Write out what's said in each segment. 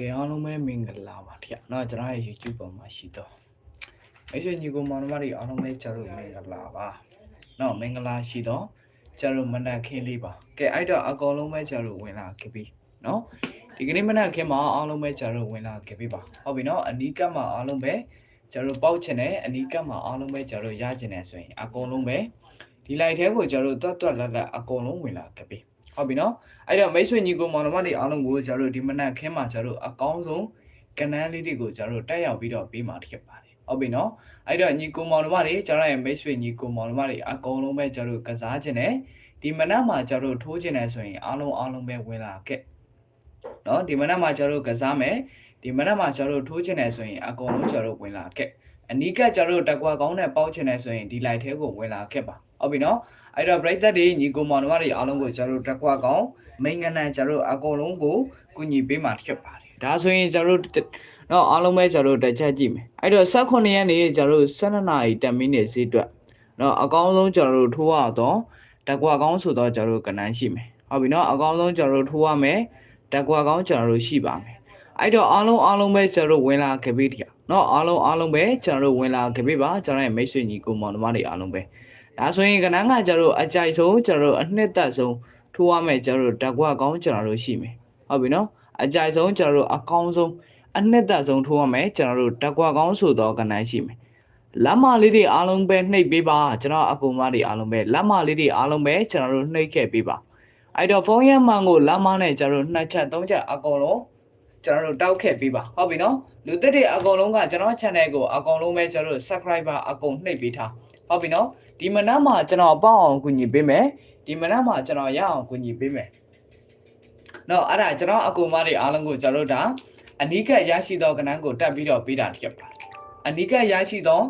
ကဲအားလုံးပဲမင်္ဂလာပါခင်ဗျာနော်ကျွန်တော်ရဲ့ YouTube ပေါ်မှာရှိတော့မိတ်ဆွေညီကိုမောင်နှမတွေအားလုံးပဲကျတို့မင်္ဂလာပါနော်မင်္ဂလာရှိတော့ကျတို့မနက်ခင်းလေးပါကဲအဲ့တော့အကောင်လုံးပဲကျတို့ဝင်လာခဲ့ပြီနော်ဒီကနေ့မနက်ခင်းမှာအားလုံးပဲကျတို့ဝင်လာခဲ့ပြီပါဟုတ်ပြီနော်အနီးကပ်မှာအားလုံးပဲကျတို့ပေါက်ချင်တယ်အနီးကပ်မှာအားလုံးပဲကျတို့ရချင်တယ်ဆိုရင်အကောင်လုံးပဲဒီလိုက်ထဲကိုကျတို့တွတ်တွတ်လတ်လတ်အကောင်လုံးဝင်လာခဲ့ပြီ ဟုတ်ပြီနော်အဲ့တော့မိတ်ဆွေညီကိုမောင်နှမတွေအားလုံးကိုကျွန်တော်တို့ဒီမနက်ခင်းမှာကျွန်တော်တို့အကောင်းဆုံးကဏ္ဍလေးတွေကိုကျွန်တော်တို့တက်ရောက်ပြီးတော့ပြီးမှာဖြစ်ပါတယ်ဟုတ်ပြီနော်အဲ့တော့ညီကိုမောင်နှမတွေကျွန်တော်ရဲ့မိတ်ဆွေညီကိုမောင်နှမတွေအကောင်းလုံးပဲကျွန်တော်တို့ကစားခြင်းနဲ့ဒီမနက်မှာကျွန်တော်တို့ထိုးခြင်းနဲ့ဆိုရင်အားလုံးအားလုံးပဲဝင်လာခဲ့နော်ဒီမနက်မှာကျွန်တော်တို့ကစားမယ်ဒီမနက်မှာကျွန်တော်တို့ထိုးခြင်းနဲ့ဆိုရင်အကောင်းလုံးကျွန်တော်တို့ဝင်လာခဲ့အနီးကကျွန်တော်တို့တကွာကောင်းနဲ့ပေါက်ခြင်းနဲ့ဆိုရင်ဒီလိုက်ထဲကိုဝင်လာခဲ့ပါ ဟုတ်ပြီနော်အဲ့တော့ bracelet တွေညီကိုမောင်နှမတွေအားလုံးကိုကျွန်တော်တို့တက်ကွာကောင်းမိန်ကနန်ကျွန်တော်တို့အကုန်လုံးကိုကူညီပေးမှာဖြစ်ပါတယ်ဒါဆိုရင်ကျွန်တော်တို့တော့အားလုံးပဲကျွန်တော်တို့တစ်ချက်ကြည့်မယ်အဲ့တော့18ရက်နေ့ကျွန်တော်တို့12နာရီ10မိနစ်ဈေးအတွက်တော့အကောင်းဆုံးကျွန်တော်တို့ထိုးရတော့တက်ကွာကောင်းဆိုတော့ကျွန်တော်တို့ကနန်းရှိမယ်ဟုတ်ပြီနော်အကောင်းဆုံးကျွန်တော်တို့ထိုးရမယ်တက်ကွာကောင်းကျွန်တော်တို့ရှိပါမယ်အဲ့တော့အားလုံးအားလုံးပဲကျွန်တော်တို့ဝင်လာခဲ့ပြီတရားနော်အားလုံးအားလုံးပဲကျွန်တော်တို့ဝင်လာခဲ့ပြီပါကျွန်တော်ရဲ့မိတ်ဆွေညီကိုမောင်နှမတွေအားလုံးပဲ ဒါဆိုရင်ကနန်းကကျွန်တော်တို့အကြိုက်ဆုံးကျွန်တော်တို့အနှစ်သက်ဆုံးထိုးရမယ်ကျွန်တော်တို့ဓာတ်ကွက်ကောင်းကျွန်တော်တို့ရှိမယ်ဟုတ်ပြီနော်အကြိုက်ဆုံးကျွန်တော်တို့အကောင်းဆုံးအနှစ်သက်ဆုံးထိုးရမယ်ကျွန်တော်တို့ဓာတ်ကွက်ကောင်းဆိုတော့ကနိုင်ရှိမယ်လက်မလေးတွေအားလုံးပဲနှိပ်ပေးပါကျွန်တော်အကူမတွေအားလုံးပဲလက်မလေးတွေအားလုံးပဲကျွန်တော်တို့နှိပ်ခဲ့ပေးပါအဲ့တော့ဖုန်းရမှန်ကိုလက်မနဲ့ကျွန်တော်တို့နှစ်ချက်သုံးချက်အကုန်လုံးကျွန်တော်တို့တောက်ခဲ့ပေးပါဟုတ်ပြီနော်လူသက်တွေအကုန်လုံးကကျွန်တော် channel ကိုအကုန်လုံးပဲကျွန်တော်တို့ subscriber အကုန်နှိပ်ပေးထားဟုတ်ပြီနော် ဒီမနက်မှာကျွန်တော်ပေါ့အောင်ကူညီပေးမယ်ဒီမနက်မှာကျွန်တော်ရအောင်ကူညီပေးမယ်။တော့အဲ့ဒါကျွန်တော်အကူမတွေအားလုံးကိုကျွန်တော်တို့ဒါအနီးကပ်ရရှိသောကဏ္ဍကိုတက်ပြီးတော့ပေးတာတစ်ချက်ပါတယ်။အနီးကပ်ရရှိသော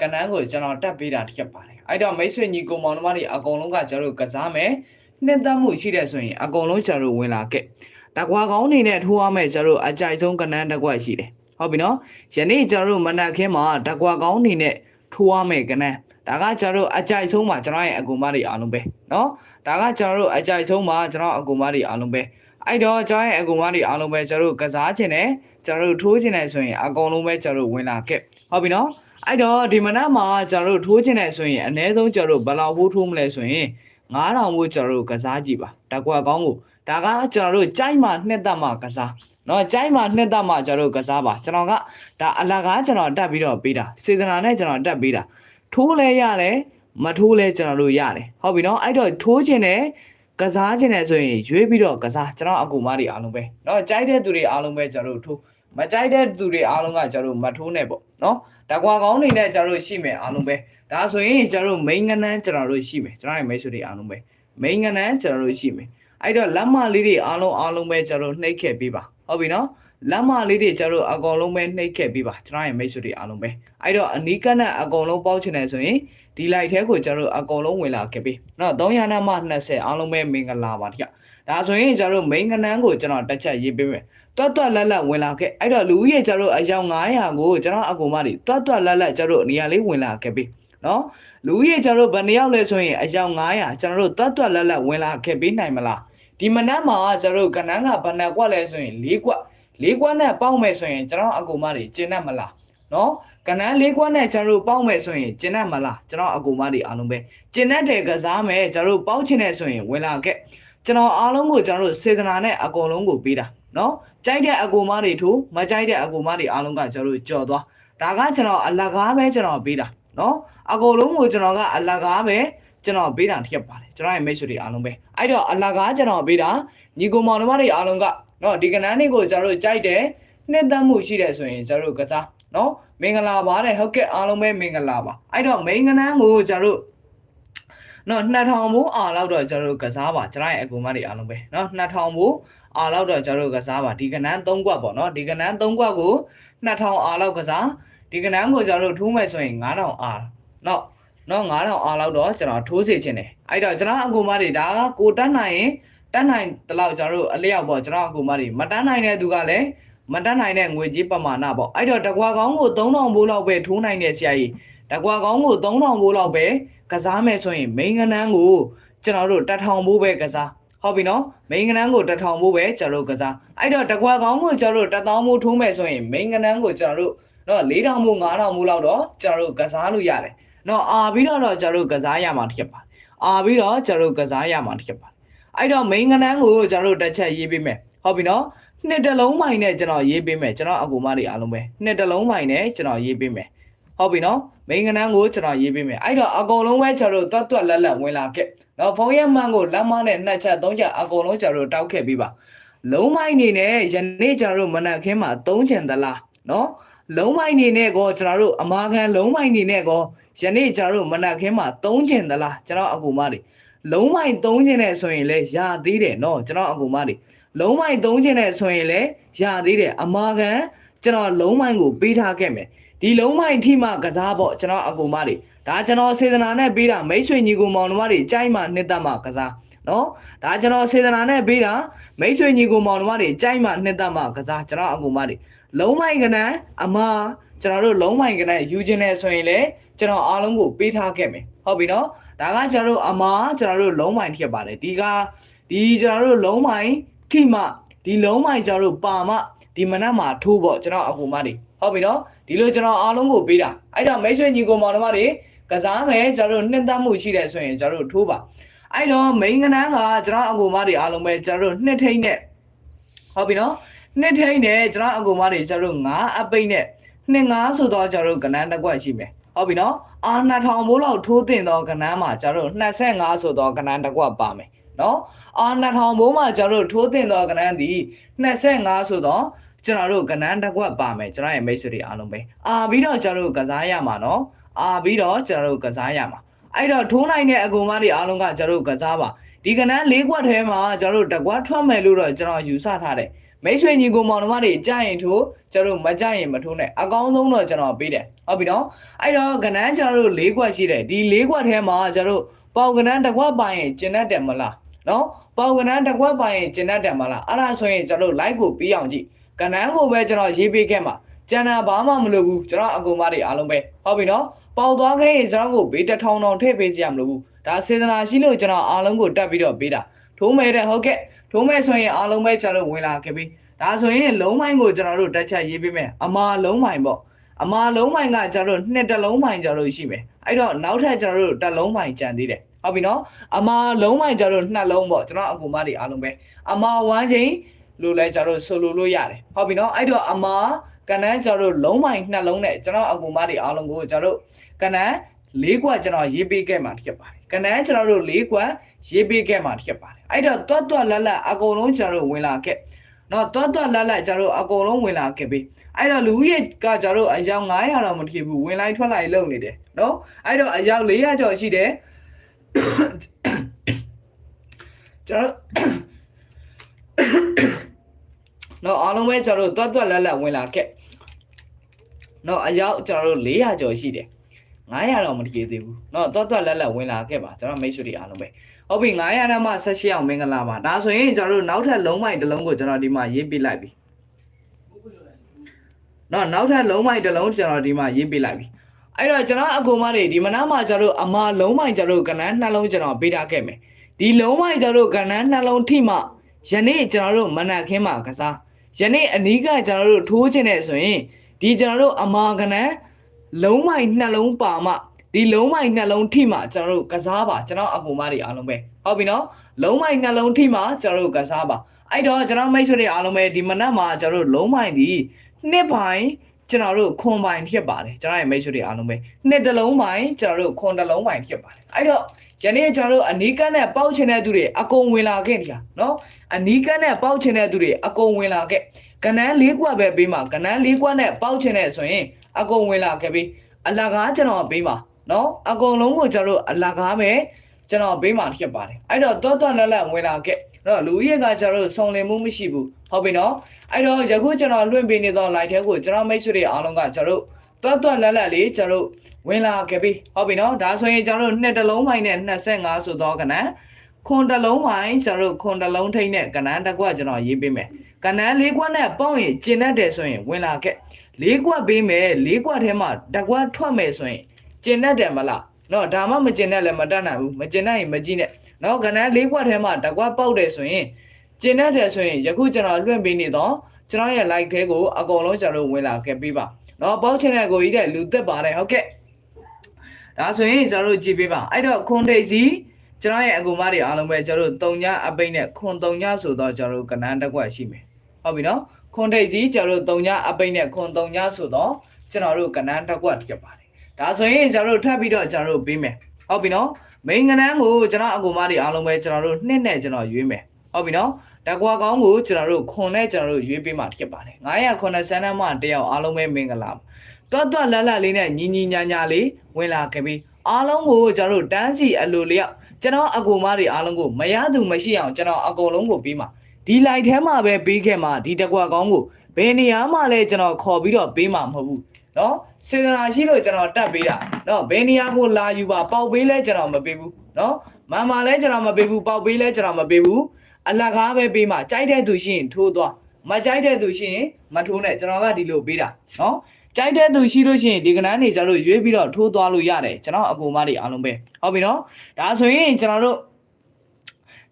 ကဏ္ဍကိုကျွန်တော်တက်ပေးတာတစ်ချက်ပါတယ်။အဲ့တော့မိတ်ဆွေညီကိုမောင်နှမတွေအကုန်လုံးကကျွန်တော်တို့ကစားမယ်။နှစ်သက်မှုရှိတဲ့ဆိုရင်အကုန်လုံးကျွန်တော်တို့ဝင်လာခဲ့။တကွာကောင်းနေနဲ့ထိုးရမယ်ကျွန်တော်တို့အကြိုက်ဆုံးကဏ္ဍတစ်ခွက်ရှိတယ်။ဟုတ်ပြီနော်။ယနေ့ကျွန်တော်တို့မနက်ခင်းမှာတကွာကောင်းနေနဲ့ထိုးရမယ်ကဏ္ဍ ဒါကကျွန်တော်တို့အကြိုက်ဆုံးမှာကျွန်တော်ရဲ့အကူမတွေအားလုံးပဲเนาะဒါကကျွန်တော်တို့အကြိုက်ဆုံးမှာကျွန်တော်အကူမတွေအားလုံးပဲအဲ့တော့ကျွန်တော်ရဲ့အကူမတွေအားလုံးပဲကျွန်တော်တို့ကစားခြင်းနဲ့ကျွန်တော်တို့ထိုးခြင်းနဲ့ဆိုရင်အကုန်လုံးပဲကျွန်တော်တို့ဝင်လာခဲ့ဟုတ်ပြီเนาะအဲ့တော့ဒီမနက်မှာကျွန်တော်တို့ထိုးခြင်းနဲ့ဆိုရင်အ ਨੇ ဆုံးကျွန်တော်တို့ဘယ်လောက်ဖို့ထိုးမလဲဆိုရင်9000ဖို့ကျွန်တော်တို့ကစားကြည့်ပါတကွာကောင်းကိုဒါကကျွန်တော်တို့ကြိုက်မှနှစ်သက်မှကစားနော်ကြိုက်မှနှစ်သက်မှကျွန်တော်တို့ကစားပါကျွန်တော်ကဒါအလကားကျွန်တော်တက်ပြီးတော့ပေးတာစေစနာနဲ့ကျွန်တော်တက်ပေးတာ ထိုးလဲရတယ်မထိုးလဲကျွန်တော်တို့ရတယ်ဟုတ်ပြီနော်အဲ့တော့ထိုးခြင်းနဲ့ကစားခြင်းနဲ့ဆိုရင်ရွေးပြီးတော့ကစားကျွန်တော်အကူမတွေအားလုံးပဲเนาะကြိုက်တဲ့သူတွေအားလုံးပဲကျွန်တော်တို့ထိုးမကြိုက်တဲ့သူတွေအားလုံးကကျွန်တော်တို့မထိုးနဲ့ပေါ့เนาะတကွာကောင်းနေနဲ့ကျွန်တော်တို့ရှိမယ်အားလုံးပဲဒါဆိုရင်ကျွန်တော်တို့ main ကနန်းကျွန်တော်တို့ရှိမယ်ကျွန်တော်ရဲ့ main ဆိုတွေအားလုံးပဲ main ကနန်းကျွန်တော်တို့ရှိမယ်အဲ့တော့လက်မလေးတွေအားလုံးအားလုံးပဲကျွန်တော်တို့နှိပ်ခဲ့ပေးပါဟုတ်ပြီနော် လမ်းမလေးတွေကျတော့အကောင်လုံးပဲနှိပ်ခဲ့ပြီးပါကျွန်တော်ရဲ့မိတ်ဆွေတွေအားလုံးပဲအဲ့တော့အနီးကနဲ့အကောင်လုံးပေါက်ချင်တယ်ဆိုရင်ဒီလိုက်ထဲကိုကျတော့အကောင်လုံးဝင်လာခဲ့ပြီးနော်300နာမ20အားလုံးပဲမင်္ဂလာပါတိကဒါဆိုရင်ကျတော့ main ကနန်းကိုကျွန်တော်တစ်ချက်ရေးပေးမယ်တွတ်တွတ်လက်လက်ဝင်လာခဲ့အဲ့တော့လူကြီးရဲ့ကျတော့အယောက်900ကိုကျွန်တော်အကောင်မတွေတွတ်တွတ်လက်လက်ကျတော့နေရာလေးဝင်လာခဲ့ပြီးနော်လူကြီးရဲ့ကျတော့ဘယ်နှယောက်လဲဆိုရင်အယောက်900ကျွန်တော်တို့တွတ်တွတ်လက်လက်ဝင်လာခဲ့ပြီးနိုင်မလားဒီမနက်မှာကျတော့ကနန်းကဘယ်နှကွက်လဲဆိုရင်၄ကွက် လေးကွက်နဲ့ပေါက်မယ်ဆိုရင်ကျွန်တော်အကူမတွေကျင်းတတ်မလားနော်ကနန်းလေးကွက်နဲ့ကျွန်တော်တို့ပေါက်မယ်ဆိုရင်ကျင်းတတ်မလားကျွန်တော်အကူမတွေအားလုံးပဲကျင်းတတ်တယ်ကစားမယ်ကျွန်တော်တို့ပေါက်ချင်တယ်ဆိုရင်ဝင်လာခဲ့ကျွန်တော်အားလုံးကိုကျွန်တော်တို့စေတနာနဲ့အကုန်လုံးကိုပေးတာနော်ကြိုက်တဲ့အကူမတွေထိုးမကြိုက်တဲ့အကူမတွေအားလုံးကကျွန်တော်တို့ကြော်သွားဒါကကျွန်တော်အလကားပဲကျွန်တော်ပေးတာနော်အကုန်လုံးကိုကျွန်တော်ကအလကားပဲကျွန်တော်ပေးတာထည့်ပါတယ်ကျွန်တော်ရဲ့မိတ်ဆွေတွေအားလုံးပဲအဲ့တော့အလကားကျွန်တော်ပေးတာညီကိုမောင်နှမတွေအားလုံးက နော်ဒီကနန်းလေးကိုကျွန်တော်တို့ကြိုက်တယ်နှစ်သက်မှုရှိတယ်ဆိုရင်ကျွန်တော်တို့ကစားနော်မင်္ဂလာပါတဲ့ဟုတ်ကဲ့အားလုံးပဲမင်္ဂလာပါအဲ့တော့မိန်ကနန်းကိုကျွန်တော်တို့နော်2000ဘူးအားလောက်တော့ကျွန်တော်တို့ကစားပါကျွန်တော်ရဲ့အကူမတွေအားလုံးပဲနော်2000ဘူးအားလောက်တော့ကျွန်တော်တို့ကစားပါဒီကနန်း3ကွက်ပေါ့နော်ဒီကနန်း3ကွက်ကို2000အားလောက်ကစားဒီကနန်းကိုကျွန်တော်တို့ထိုးမယ်ဆိုရင်9000အားနော်နော်9000အားလောက်တော့ကျွန်တော်ထိုးစေချင်တယ်အဲ့တော့ကျွန်တော်အကူမတွေဒါကကိုတက်နိုင်ရင် တန်းနိုင်တလောက်ကျွန်တော်တို့အလျောက်ပေါ့ကျွန်တော်အကူမတွေမတန်းနိုင်တဲ့သူကလည်းမတန်းနိုင်တဲ့ငွေကြေးပမာဏပေါ့အဲ့တော့တကွာကောင်းကို3000ဘိုးလောက်ပဲထိုးနိုင်တဲ့ဆရာကြီးတကွာကောင်းကို3000ဘိုးလောက်ပဲကစားမယ်ဆိုရင်မိန်ကနန်းကိုကျွန်တော်တို့1000ဘိုးပဲကစားဟုတ်ပြီနော်မိန်ကနန်းကိုတစ်ထောင်ဖို့ပဲကျွန်တော်တို့ကစားအဲ့တော့တကွာကောင်းကိုကျွန်တော်တို့တစ်သောင်းမို့ထိုးမယ်ဆိုရင်မိန်ကနန်းကိုကျွန်တော်တို့နော်၄ထောင်မို့၅ထောင်မို့လောက်တော့ကျွန်တော်တို့ကစားလို့ရတယ်နော်အာပြီးတော့တော့ကျွန်တော်တို့ကစားရမှာတစ်ချက်ပါအာပြီးတော့ကျွန်တော်တို့ကစားရမှာတစ်ချက်ပါ အဲ့တော့မိန်ကနန်းကိုကျွန်တော်တို့တစ်ချက်ရေးပေးမယ်ဟုတ်ပြီနော်နှစ်တလုံးမိုင်နဲ့ကျွန်တော်ရေးပေးမယ်ကျွန်တော်အကူမတွေအားလုံးပဲနှစ်တလုံးမိုင်နဲ့ကျွန်တော်ရေးပေးမယ်ဟုတ်ပြီနော်မိန်ကနန်းကိုကျွန်တော်ရေးပေးမယ်အဲ့တော့အကုန်လုံးပဲကျွန်တော်တို့တွတ်တွတ်လက်လက်ဝင်လာခဲ့နော်ဖုန်းရမှန်ကိုလက်မနဲ့နှစ်ချက်သုံးချက်အကုန်လုံးကျွန်တော်တို့တောက်ခဲ့ပြီးပါလုံးမိုင်နေနဲ့ယနေ့ကျွန်တော်တို့မနက်ခင်းမှာသုံးချင်သလားနော်လုံးမိုင်နေနဲ့ကောကျွန်တော်တို့အမာခံလုံးမိုင်နေနဲ့ကောယနေ့ကျွန်တော်တို့မနက်ခင်းမှာသုံးချင်သလားကျွန်တော်အကူမတွေ လုံးမိုင်သုံးချင်တဲ့ဆိုရင်လည်းရသေးတယ်နော်ကျွန်တော်အကူမတွေလုံးမိုင်သုံးချင်တဲ့ဆိုရင်လည်းရသေးတယ်အမာခံကျွန်တော်လုံးမိုင်ကိုပေးထားခဲ့မယ်ဒီလုံးမိုင်ထိမှကစားပေါ့ကျွန်တော်အကူမတွေဒါကျွန်တော်စေတနာနဲ့ပေးတာမိတ်ဆွေညီကိုမောင်နှမတွေကြိုက်မှနှစ်သက်မှကစားနော်ဒါကျွန်တော်စေတနာနဲ့ပေးတာမိတ်ဆွေညီကိုမောင်နှမတွေကြိုက်မှနှစ်သက်မှကစားကျွန်တော်အကူမတွေလုံးမိုင်ကနန်းအမာကျွန်တော်တို့လုံးမိုင်ကနန်းယူခြင်းနဲ့ဆိုရင်လည်း ကျွန်တော်အားလုံးကိုပေးထားခဲ့မယ်ဟုတ်ပြီနော်ဒါကကျွန်တော်တို့အမာကျွန်တော်တို့လုံးမိုင်ဖြစ်ပါတယ်ဒီကဒီကျွန်တော်တို့လုံးမိုင်ထိမှဒီလုံးမိုင်ကျွန်တော်တို့ပါမှဒီမနက်မှာထိုးပေါ့ကျွန်တော်အကူမတွေဟုတ်ပြီနော်ဒီလိုကျွန်တော်အားလုံးကိုပေးတာအဲ့တော့မိတ်ဆွေညီကိုမောင်နှမတွေကစားမယ်ကျွန်တော်တို့နှစ်သက်မှုရှိတယ်ဆိုရင်ကျွန်တော်တို့ထိုးပါအဲ့တော့မိန်ကနန်းကကျွန်တော်အကူမတွေအားလုံးပဲကျွန်တော်တို့နှစ်ထိန်နဲ့ဟုတ်ပြီနော်နှစ်ထိန်နဲ့ကျွန်တော်အကူမတွေကျွန်တော်တို့9အပိတ်နဲ့နှစ်9ဆိုတော့ကျွန်တော်တို့ကနန်းတစ်ကွက်ရှိမယ် ဟုတ်ပြီနော်အာ2000ဘိုးလောက်ထိုးတင်တော့ကနန်းမှာကျွန်တော်တို့25ဆိုတော့ကနန်းတစ်ကွက်ပါမယ်နော်အာ2000ဘိုးမှာကျွန်တော်တို့ထိုးတင်တော့ကနန်းဒီ25ဆိုတော့ကျွန်တော်တို့ကနန်းတစ်ကွက်ပါမယ်ကျွန်တော်ရဲ့မိတ်ဆွေတွေအားလုံးပဲအာပြီးတော့ကျွန်တော်တို့ကစားရမှာနော်အာပြီးတော့ကျွန်တော်တို့ကစားရမှာအဲ့တော့ထိုးနိုင်တဲ့အကူမတွေအားလုံးကကျွန်တော်တို့ကစားပါဒီကနန်း၄ကွက်ထဲမှာကျွန်တော်တို့တကွက်ထွက်မယ်လို့တော့ကျွန်တော်ယူဆထားတယ် မိတ်ဆွေညီကိုမောင်နှမတွေကြားရင်ထိုးကျွန်တော်တို့မကြားရင်မထိုးနဲ့အကောင်းဆုံးတော့ကျွန်တော်ပေးတယ်ဟုတ်ပြီနော်အဲ့တော့ကနန်းကျွန်တော်တို့၄ကွက်ရှိတယ်ဒီ၄ကွက်ထဲမှာကျွန်တော်တို့ပေါင်ကနန်းတစ်ကွက်ပိုင်ရင်ကျင်တတ်တယ်မလားနော်ပေါင်ကနန်းတစ်ကွက်ပိုင်ရင်ကျင်တတ်တယ်မလားအဲ့ဒါဆိုရင်ကျွန်တော်တို့ like ကိုပြီးအောင်ကြည့်ကနန်းကိုပဲကျွန်တော်ရေးပေးခဲ့မှာကျန်တာဘာမှမလုပ်ဘူးကျွန်တော်အကူမတွေအားလုံးပဲဟုတ်ပြီနော်ပေါက်သွားခဲ့ရင်ကျွန်တော်ကိုဘေးတစ်ထောင်တောင်ထည့်ပေးစရာမလိုဘူးဒါစေတနာရှိလို့ကျွန်တော်အားလုံးကိုတက်ပြီးတော့ပေးတာထိုးမဲ့တဲ့ဟုတ်ကဲ့ ထိုးမဲ့ဆိုရင်အားလုံးပဲကျွန်တော်ဝင်လာခဲ့ပြီဒါဆိုရင်လုံးမိုင်းကိုကျွန်တော်တို့တက်ချက်ရေးပေးမယ်အမာလုံးမိုင်းပေါ့အမာလုံးမိုင်းကကျွန်တော်တို့နှစ်တလုံးမိုင်းကျွန်တော်တို့ရှိမယ်အဲ့တော့နောက်ထပ်ကျွန်တော်တို့တစ်လုံးမိုင်းကြံသေးတယ်ဟုတ်ပြီနော်အမာလုံးမိုင်းကျွန်တော်တို့နှစ်လုံးပေါ့ကျွန်တော်အကူမတွေအားလုံးပဲအမာ1ချိန်လို့လဲကျွန်တော်တို့ဆိုလိုလို့ရတယ်ဟုတ်ပြီနော်အဲ့တော့အမာကနန်းကျွန်တော်တို့လုံးမိုင်နှလုံးနဲ့ကျွန်တော်အကူမတွေအားလုံးကိုကျွန်တော်တို့ကနန်း ၄ကွက်ကျွန်တော်ရေးပေးခဲ့မှာဖြစ်ပါတယ်ကနန်းကျွန်တော်တို့၄ကွက်ရေးပေးခဲ့မှာဖြစ်ပါတယ်အဲ့တော့တွတ်တွတ်လက်လက်အကုန်လုံးကျွန်တော်တို့ဝင်လာခဲ့နော်တွတ်တွတ်လက်လက်ကျွန်တော်တို့အကုန်လုံးဝင်လာခဲ့ပြီအဲ့တော့လူကြီးကကျွန်တော်တို့အယောက်900တော့မဖြစ်ဘူးဝင်လိုက်ထွက်လိုက်လုပ်နေတယ်နော်အဲ့တော့အယောက်400ကျော်ရှိတယ်ကျွန်တော်နော်အားလုံးပဲကျွန်တော်တို့တွတ်တွတ်လက်လက်ဝင်လာခဲ့နော်အယောက်ကျွန်တော်တို့400ကျော်ရှိတယ် 900တော့မတည်သေးဘူးเนาะတွတ်တွတ်လက်လက်ဝင်လာခဲ့ပါကျွန်တော်မိတ်ဆွေတွေအားလုံးပဲဟုတ်ပြီ900နဲ့မှ18အောင်မင်္ဂလာပါဒါဆိုရင်ကျွန်တော်တို့နောက်ထပ်လုံးမိုက်တစ်လုံးကိုကျွန်တော်ဒီမှာရေးပြလိုက်ပြီเนาะနောက်ထပ်လုံးမိုက်တစ်လုံးကျွန်တော်ဒီမှာရေးပြလိုက်ပြီအဲ့တော့ကျွန်တော်အကူမတွေဒီမနာမှာကျွန်တော်တို့အမာလုံးမိုက်ကျွန်တော်တို့ကဏ္ဍနှလုံးကျွန်တော်ပေးထားခဲ့မယ်ဒီလုံးမိုက်ကျွန်တော်တို့ကဏ္ဍနှလုံးထိမှယနေ့ကျွန်တော်တို့မနက်ခင်းမှာကစားယနေ့အနီးကကျွန်တော်တို့ထိုးခြင်းနဲ့ဆိုရင်ဒီကျွန်တော်တို့အမာကဏ္ဍ လုံးမိုက်နှလုံးပါမှဒီလုံးမိုက်နှလုံးထိမှကျွန်တော်တို့ကစားပါကျွန်တော်အကူမတွေအားလုံးပဲဟုတ်ပြီနော်လုံးမိုက်နှလုံးထိမှကျွန်တော်တို့ကစားပါအဲ့တော့ကျွန်တော်မိတ်ဆွေတွေအားလုံးပဲဒီမနက်မှာကျွန်တော်တို့လုံးမိုက်ဒီနှစ်ပိုင်းကျွန်တော်တို့ခွန်ပိုင်ဖြစ်ပါတယ်ကျွန်တော်ရဲ့မိတ်ဆွေတွေအားလုံးပဲနှစ်တလုံးပိုင်းကျွန်တော်တို့ခွန်တလုံးပိုင်းဖြစ်ပါတယ်အဲ့တော့ယနေ့ကျွန်တော်တို့အနီးကန်းနဲ့ပေါက်ချင်တဲ့သူတွေအကုန်ဝင်လာခဲ့ကြနော်အနီးကန်းနဲ့ပေါက်ချင်တဲ့သူတွေအကုန်ဝင်လာခဲ့ကနန်းလေးကွက်ပဲပေးမှာကနန်းလေးကွက်နဲ့ပေါက်ချင်တဲ့ဆိုရင် အကုန်ဝင်လာခဲ့ပြီအလကားကျွန်တော်ပေးမှာနော်အကုန်လုံးကိုကျွန်တော်တို့အလကားပဲကျွန်တော်ပေးမှာဖြစ်ပါတယ်အဲ့တော့တောတောလက်လက်ဝင်လာခဲ့နော်လူကြီးကကျွန်တော်တို့စုံလင်မှုမရှိဘူးဟုတ်ပြီနော်အဲ့တော့ယခုကျွန်တော်လွှင့်ပေးနေသော live ထဲကိုကျွန်တော်မိတ်ဆွေတွေအားလုံးကကျွန်တော်တို့တောတောလက်လက်လေးကျွန်တော်တို့ဝင်လာခဲ့ပြီဟုတ်ပြီနော်ဒါဆိုရင်ကျွန်တော်တို့နှစ်တလုံးပိုင်းနဲ့25ဆိုတော့ကနန်းခွန်တလုံးပိုင်းကျွန်တော်တို့ခွန်တလုံးထိတ်နဲ့ကနန်းတစ်ကွက်ကျွန်တော်ရေးပေးမယ်ကနန်းလေးကွက်နဲ့ပေါင်းရင်ကျင်တတ်တယ်ဆိုရင်ဝင်လာခဲ့ လေးကွက်ပေးမယ်လေးကွက်ထဲမှာတစ်ကွက်ထွက်မယ်ဆိုရင်ကျင်တတ်တယ်မလားနော်ဒါမှမကျင်တတ်လည်းမတတ်နိုင်ဘူးမကျင်တတ်ရင်မကြည့်နဲ့နော်ကဏ္ဍလေးခွက်ထဲမှာတစ်ခွက်ပေါက်တယ်ဆိုရင်ကျင်တတ်တယ်ဆိုရင်ယခုကျွန်တော်လွှင့်ပေးနေတော့ကျွန်တော်ရဲ့ like ထဲကိုအကုန်လုံးကျွန်တော်ဝင်လာခဲ့ပေးပါနော်ပေါက်ချင်တဲ့ကိုကြီးတဲ့လူသက်ပါတယ်ဟုတ်ကဲ့ဒါဆိုရင်ကျွန်တော်တို့ကြည့်ပေးပါအဲ့တော့ခွန်ဒိတ်စီကျွန်တော်ရဲ့အကူမတွေအားလုံးပဲကျွန်တော်တို့3ညအပိတ်နဲ့ခွန်3ညဆိုတော့ကျွန်တော်တို့ကဏ္ဍတစ်ခွက်ရှိမယ် ဟုတ်ပြီနော်ခွန်ဒိတ်စီကျွန်တော်တို့3ညအပိတ်နဲ့ခွန်3ညဆိုတော့ကျွန်တော်တို့ကဏ္ဍတစ်ခွက်ဖြစ်ပါတယ်ဒါဆိုရင်ကျွန်တော်တို့ထပ်ပြီးတော့ကျွန်တော်တို့ပေးမယ်ဟုတ်ပြီနော်မိန်ကနန်းကိုကျွန်တော်အကူမတွေအားလုံးပဲကျွန်တော်တို့နှစ်နဲ့ကျွန်တော်ရွေးမယ်ဟုတ်ပြီနော်တကွာကောင်းကိုကျွန်တော်တို့ခွန်နဲ့ကျွန်တော်တို့ရွေးပေးမှဖြစ်ပါတယ်990နန်းမှတယောက်အားလုံးပဲမင်္ဂလာတွတ်တွတ်လတ်လတ်လေးနဲ့ညီညီညာညာလေးဝင်လာခဲ့ပြီးအားလုံးကိုကျွန်တော်တို့တန်းစီအလိုလျောက်ကျွန်တော်အကူမတွေအားလုံးကိုမရသူမရှိအောင်ကျွန်တော်အကုန်လုံးကိုပြီးမှ ဒီလိုက်ထဲမှာပဲပြီးခဲ့မှဒီတကွာကောင်းကိုဘယ်နေရာမှလဲကျွန်တော်ခေါ်ပြီးတော့ပေးမှာမဟုတ်ဘူးနော်စေတနာရှိလို့ကျွန်တော်တက်ပေးတာနော်ဘယ်နေရာကိုလာယူပါပေါက်ပေးလဲကျွန်တော်မပေးဘူးနော်မန်မာလဲကျွန်တော်မပေးဘူးပေါက်ပေးလဲကျွန်တော်မပေးဘူးအလကားပဲပေးမှာကြိုက်တဲ့သူရှိရင်ထိုးသွားမကြိုက်တဲ့သူရှိရင်မထိုးနဲ့ကျွန်တော်ကဒီလိုပေးတာနော်ကြိုက်တဲ့သူရှိလို့ရှိရင်ဒီကနန်းနေကျွန်တော်တို့ရွေးပြီးတော့ထိုးသွားလို့ရတယ်ကျွန်တော်အကူမတွေအားလုံးပဲဟုတ်ပြီနော်ဒါဆိုရင်ကျွန်တော်တို့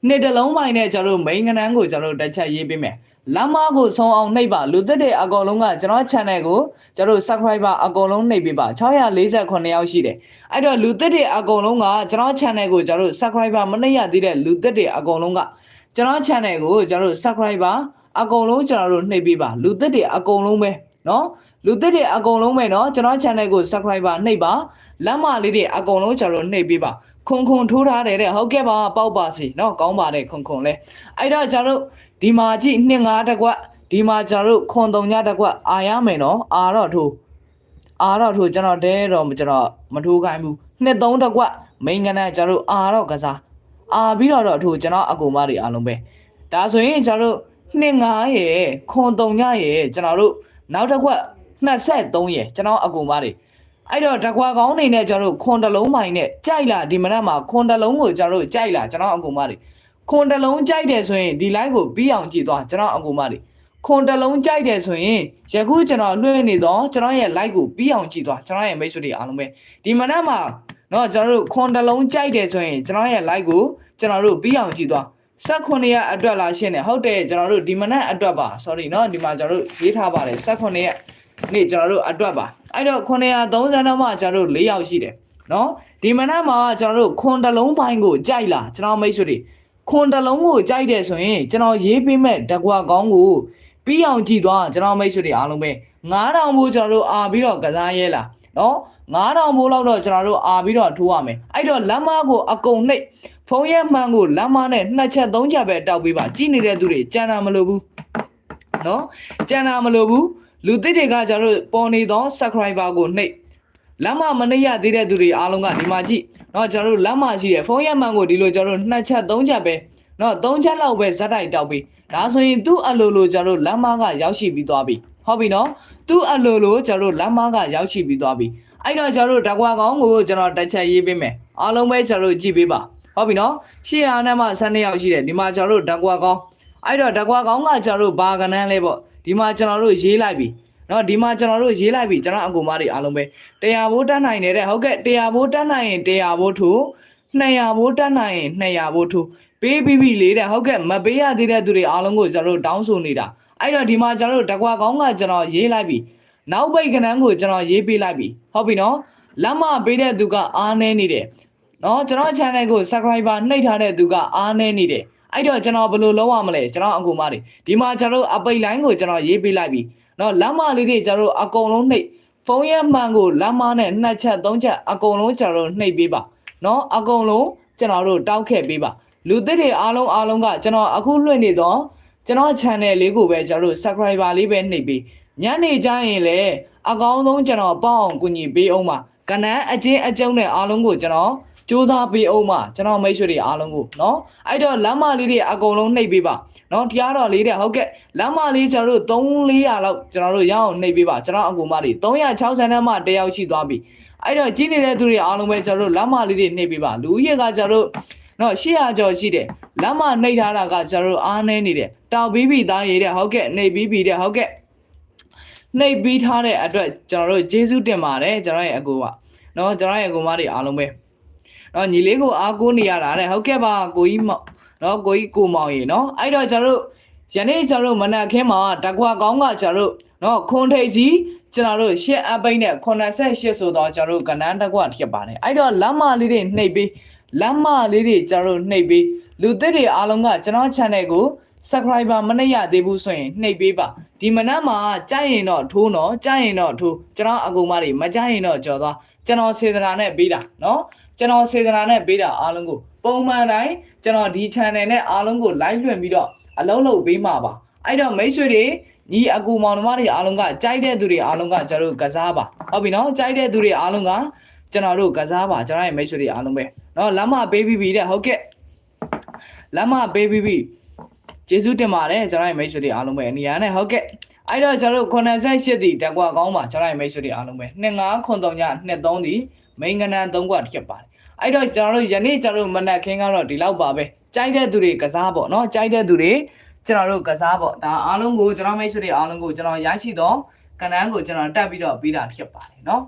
နှစ်တလုံးပိုင်းနဲ့ကျွန်တော်တို့ main ကနန်းကိုကျွန်တော်တို့တစ်ချက်ရေးပေးမယ်လမ်းမကိုဆုံးအောင်နှိပ်ပါလူသက်တဲ့အကောင်လုံးကကျွန်တော် channel ကိုကျွန်တော်တို့ subscriber အကောင်လုံးနှိပ်ပေးပါ648ယောက်ရှိတယ်အဲ့တော့လူသက်တဲ့အကောင်လုံးကကျွန်တော် channel ကိုကျွန်တော်တို့ subscriber မနှိပ်ရသေးတဲ့လူသက်တဲ့အကောင်လုံးကကျွန်တော် channel ကိုကျွန်တော်တို့ subscriber အကောင်လုံးကျွန်တော်တို့နှိပ်ပေးပါလူသက်တဲ့အကောင်လုံးပဲเนาะလူသက်တဲ့အကောင်လုံးပဲเนาะကျွန်တော် channel ကို subscriber နှိပ်ပါလမ်းမလေးတွေအကောင်လုံးကျွန်တော်တို့နှိပ်ပေးပါ ခွန်ခွန်ထိုးထားတယ်တဲ့ဟုတ်ကဲ့ပါပေါက်ပါစီเนาะကောင်းပါတယ်ခွန်ခွန်လဲအဲ့တော့ကျွန်တော်တို့ ဒီမှာကြည့်နှစ်ငါးတစ်ကွက်ဒီမှာကျွန်တော်တို့ခွန်တုံညတစ်ကွက်အာရမယ်နော်အာတော့ထိုးအာတော့ထိုးကျွန်တော်တဲတော့ကျွန်တော်မထိုးခိုင်းဘူးနှစ်သုံးတစ်ကွက်မိန်ကနန်းကျွန်တော်တို့အာတော့ကစားအာပြီးတော့တော့ထိုးကျွန်တော်အကူမတွေအားလုံးပဲဒါဆိုရင်ကျွန်တော်တို့နှစ်ငါးရယ်ခွန်တုံညရယ်ကျွန်တော်တို့နောက်တစ်ကွက်23ရယ်ကျွန်တော်အကူမတွေ အဲ့တော့တကွာကောင်းနေနဲ့ကျွန်တော်တို့ခွန်တလုံးပိုင်းနဲ့ကြိုက်လာဒီမနက်မှာခွန်တလုံးကိုကျွန်တော်တို့ကြိုက်လာကျွန်တော်အကူမတွေ ခွန်တလုံးကြိုက်တယ်ဆိုရင်ဒီ line ကိုပြီးအောင်ကြည့်သွားကျွန်တော်အကူမလေးခွန်တလုံးကြိုက်တယ်ဆိုရင်ယခုကျွန်တော်လွှင့်နေတော့ကျွန်တော်ရဲ့ like ကိုပြီးအောင်ကြည့်သွားကျွန်တော်ရဲ့မိတ်ဆွေတွေအားလုံးပဲဒီမနက်မှာเนาะကျွန်တော်တို့ခွန်တလုံးကြိုက်တယ်ဆိုရင်ကျွန်တော်ရဲ့ like ကိုကျွန်တော်တို့ပြီးအောင်ကြည့်သွား18ရက်အတွက်လာရှင်းတယ်ဟုတ်တယ်ကျွန်တော်တို့ဒီမနက်အတွက်ပါ sorry เนาะဒီမှာကျွန်တော်တို့ရေးထားပါတယ်18ရက် နေ့ကျွန်တော်တို့အတွက်ပါအဲ့တော့930တော့မှကျွန်တော်တို့၄ယောက်ရှိတယ်နော်ဒီမနက်မှာကျွန်တော်တို့ခွန်တလုံးပိုင်းကိုကြိုက်လာကျွန်တော်မိတ်ဆွေတွေခွန်တလုံးကိုကြိုက်တယ်ဆိုရင်ကျွန်တော်ရေးပေးမဲ့တကွာကောင်းကိုပြီးအောင်ကြည့်သွားကျွန်တော်မိတ်ဆွေတွေအားလုံးပဲ9000ဘူးကျွန်တော်တို့အာပြီးတော့ကစားရဲလားနော်9000ဘူးလောက်တော့ကျွန်တော်တို့အာပြီးတော့ထိုးရမယ်အဲ့တော့လမ်းမကိုအကုန်နှိပ်ဖုံးရဲမှန်ကိုလမ်းမနဲ့နှစ်ချက်သုံးချက်ပဲတောက်ပေးပါကြည့်နေတဲ့သူတွေကြံတာမလို့ဘူးနော်ကြံတာမလို့ဘူး လူသစ်တွေကကျွန်တော်တို့ပေါ်နေသော subscriber ကိုနှိပ်လမ်းမမနှိပ်ရသေးတဲ့သူတွေအားလုံးကဒီမှာကြည့်เนาะကျွန်တော်တို့လမ်းမရှိတယ်ဖုန်းရမှန်ကိုဒီလိုကျွန်တော်တို့နှစ်ချက်သုံးချက်ပဲเนาะသုံးချက်လောက်ပဲဇက်တိုက်တောက်ပြီးဒါဆိုရင်သူ့အလိုလိုကျွန်တော်တို့လမ်းမကရောက်ရှိပြီးသွားပြီဟုတ်ပြီเนาะသူ့အလိုလိုကျွန်တော်တို့လမ်းမကရောက်ရှိပြီးသွားပြီအဲ့တော့ကျွန်တော်တို့ဓကွာကောင်းကိုကျွန်တော်တစ်ချက်ရေးပေးမယ်အားလုံးပဲကျွန်တော်တို့ကြည့်ပေးပါဟုတ်ပြီเนาะရှေ့အားနဲ့မှ12ယောက်ရှိတယ်ဒီမှာကျွန်တော်တို့ဓကွာကောင်းအဲ့တော့ဓကွာကောင်းကကျွန်တော်တို့ဘာကနန်းလဲပေါ့ ဒီမှာကျွန်တော်တို့ရေးလိုက်ပြီနော်ဒီမှာကျွန်တော်တို့ရေးလိုက်ပြီကျွန်တော်အကူမတွေအားလုံးပဲ100ဘိုးတက်နိုင်နေတဲ့ဟုတ်ကဲ့100ဘိုးတက်နိုင်ရင်100ဘိုးထိုး200ဘိုးတက်နိုင်ရင်200ဘိုးထိုးပေးပြီးပြီလေတဲ့ဟုတ်ကဲ့မပေးရသေးတဲ့သူတွေအားလုံးကိုကျွန်တော်တို့တောင်းဆိုနေတာအဲ့တော့ဒီမှာကျွန်တော်တို့တကွာကောင်းကကျွန်တော်ရေးလိုက်ပြီနောက်ပိတ်ကနန်းကိုကျွန်တော်ရေးပေးလိုက်ပြီဟုတ်ပြီနော်လက်မပေးတဲ့သူကအားနေနေတယ်နော်ကျွန်တော် channel ကို subscriber နှိပ်ထားတဲ့သူကအားနေနေတယ် အဲ့တော့ကျွန်တော်ဘယ်လိုလုပ်ရမလဲကျွန်တော်အကူမတွေဒီမှာကျွန်တော်တို့အပိတ် line ကိုကျွန်တော်ရေးပေးလိုက်ပြီနော်လမ်းမလေးတွေကျတော့အကုန်လုံးနှိပ်ဖုန်းရက်မှန်ကိုလမ်းမနဲ့နှစ်ချက်သုံးချက်အကုန်လုံးကျတော့နှိပ်ပေးပါနော်အကုန်လုံးကျွန်တော်တို့တောက်ခဲ့ပေးပါလူသစ်တွေအားလုံးအားလုံးကကျွန်တော်အခုလွှင့်နေတော့ကျွန်တော် channel လေးကိုပဲကျွန်တော်တို့ subscriber လေးပဲနှိပ်ပေးညနေကျရင်လည်းအကောင်းဆုံးကျွန်တော်ပေါအောင်ကူညီပေးအောင်ပါကနန်းအချင်းအကျုံးနဲ့အားလုံးကိုကျွန်တော် စူးစမ်းပေးအောင်ပါကျွန်တော်မိတ်ဆွေတွေအားလုံးကိုနော်အဲ့တော့လမ်းမလေးတွေအကုန်လုံးနှိပ်ပေးပါနော်တရားတော်လေးတဲ့ဟုတ်ကဲ့လမ်းမလေးကျွန်တော်တို့3 400လောက်ကျွန်တော်တို့ရအောင်နှိပ်ပေးပါကျွန်တော်အကူမလေး360နဲ့မှတယောက်ရှိသွားပြီအဲ့တော့ကြီးနေတဲ့သူတွေအားလုံးပဲကျွန်တော်တို့လမ်းမလေးတွေနှိပ်ပေးပါလူကြီးကကျွန်တော်တို့နော်800ကျော်ရှိတယ်လမ်းမနှိပ်ထားတာကကျွန်တော်တို့အားနေနေတယ်တောက်ပြီးပြီသားရေးတဲ့ဟုတ်ကဲ့နှိပ်ပြီးပြီတဲ့ဟုတ်ကဲ့နှိပ်ပြီးထားတဲ့အတွက်ကျွန်တော်တို့ကျေးဇူးတင်ပါတယ်ကျွန်တော်ရဲ့အကူကနော်ကျွန်တော်ရဲ့အကူမတွေအားလုံးပဲ နော်ညီလေးကိုအားကိုးနေရတာတဲ့ဟုတ်ကဲ့ပါကိုကြီးမောင်နော်ကိုကြီးကိုမောင်ရေနော်အဲ့တော့ကျွန်တော်တို့ယနေ့ကျွန်တော်တို့မနက်ခင်းမှာတကွာကောင်းကကျွန်တော်တို့နော်ခွန်ထိပ်စီကျွန်တော်တို့ရှစ်အပိတ်နဲ့88ဆိုတော့ကျွန်တော်တို့ကနန်းတကွာဖြစ်ပါတယ်အဲ့တော့လမ်းမလေးတွေနှိပ်ပြီးလမ်းမလေးတွေကျွန်တော်တို့နှိပ်ပြီးလူသစ်တွေအားလုံးကကျွန်တော် channel ကို subscriber မနှိပ်ရသေးဘူးဆိုရင်နှိပ်ပေးပါဒီမနက်မှာကြားရင်တော့ထိုးနော်ကြားရင်တော့ထိုးကျွန်တော်အကူမတွေမကြားရင်တော့ကြော်သွားကျွန်တော်စေတနာနဲ့ပေးတာနော် ကျွန်တော်စေတနာနဲ့ပေးတာအားလုံးကိုပုံမှန်တိုင်းကျွန်တော်ဒီ channel နဲ့အားလုံးကို live လွှင့်ပြီးတော့အလုံးလုံးပေးမှာပါအဲ့တော့မိတ်ဆွေတွေညီအကူမောင်နှမတွေအားလုံးကကြိုက်တဲ့သူတွေအားလုံးကကျွန်တော်တို့ကစားပါဟုတ်ပြီနော်ကြိုက်တဲ့သူတွေအားလုံးကကျွန်တော်တို့ကစားပါကျွန်တော်ရဲ့မိတ်ဆွေတွေအားလုံးပဲနော်လမ်းမပေးပြီးပြီတဲ့ဟုတ်ကဲ့လမ်းမပေးပြီးပြီကျေးဇူးတင်ပါတယ်ကျွန်တော်ရဲ့မိတ်ဆွေတွေအားလုံးပဲအနီယာနဲ့ဟုတ်ကဲ့အဲ့တော့ကျွန်တော်တို့98တီတက်ကွာကောင်းပါကျွန်တော်ရဲ့မိတ်ဆွေတွေအားလုံးပဲ25ခွန်3ည23တီ မိန်ကနန်3ကွာဖြစ်ပါတယ်အဲ့တော့ကျွန်တော်တို့ယနေ့ကျွန်တော်တို့မနက်ခင်းကတော့ဒီလောက်ပါပဲကြိုက်တဲ့သူတွေကစားပေါ့နော်ကြိုက်တဲ့သူတွေကျွန်တော်တို့ကစားပေါ့ဒါအားလုံးကိုကျွန်တော်မိတ်ဆွေတွေအားလုံးကိုကျွန်တော်ရရှိတော့ကနန်းကိုကျွန်တော်တက်ပြီးတော့ပြီးတာဖြစ်ပါတယ်နော်